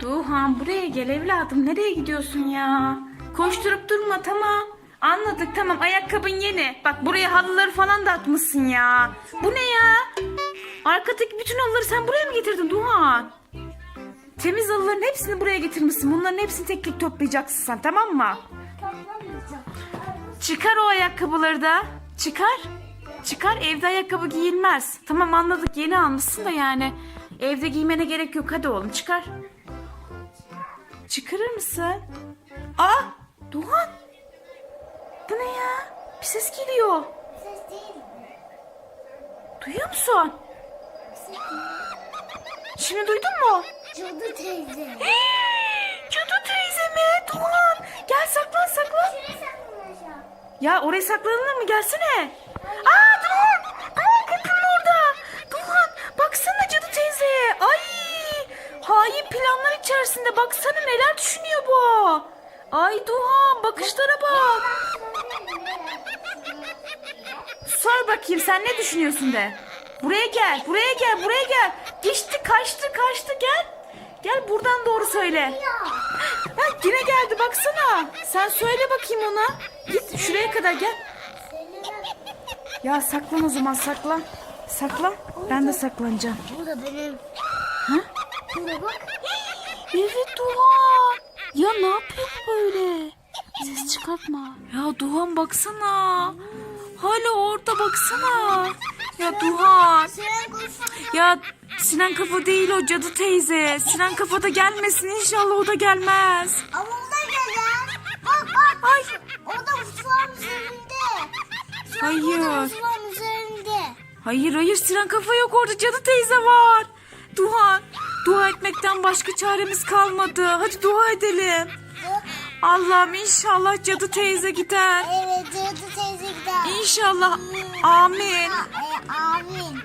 Duhan buraya gel evladım. Nereye gidiyorsun ya? Koşturup durma tamam. Anladık tamam ayakkabın yeni. Bak buraya halıları falan da atmışsın ya. Bu ne ya? Arkadaki bütün halıları sen buraya mı getirdin Duhan? Temiz halıların hepsini buraya getirmişsin. Bunların hepsini tek tek toplayacaksın sen tamam mı? Çıkar o ayakkabıları da. Çıkar. Çıkar evde ayakkabı giyilmez. Tamam anladık yeni almışsın da yani. Evde giymene gerek yok hadi oğlum çıkar. Çıkarır mısın? Aa Duhan. Bu ne ya? Bir ses geliyor. Ses değil. Duyuyor musun? Ses. Şimdi duydun mu? Cadı teyze. Cadı teyze mi? Duhan. Gel saklan saklan. Ya oraya saklanılır mı? Gelsene. Aa Hain planlar içerisinde. Baksana neler düşünüyor bu. Ay Duhan bakışlara bak. Sor bakayım sen ne düşünüyorsun de. Buraya gel, buraya gel, buraya gel. Geçti, kaçtı, kaçtı gel. Gel buradan doğru söyle. Ha, yine geldi baksana. Sen söyle bakayım ona. Git şuraya kadar gel. Ya saklan o zaman saklan. Saklan. Ben de saklanacağım. Bu da benim. Ha? Şuraya bak. Evet Duhan. Ya ne yapıyor bu böyle? Ses çıkartma. Ya Duhan baksana. Hala orada baksana. Ya koş. Ya Sinan kafa değil o cadı teyze. Sinan kafada gelmesin inşallah o da gelmez. Ama o da gelir. Bak bak. Ay. O da mutfağın üzerinde. Hayır. O da mutfağın üzerinde. Hayır hayır Sinan kafa yok orada cadı teyze var. Duhan. Dua etmekten başka çaremiz kalmadı. Hadi dua edelim. Allah'ım inşallah cadı teyze gider. Evet cadı teyze gider. İnşallah. Amin. E, amin.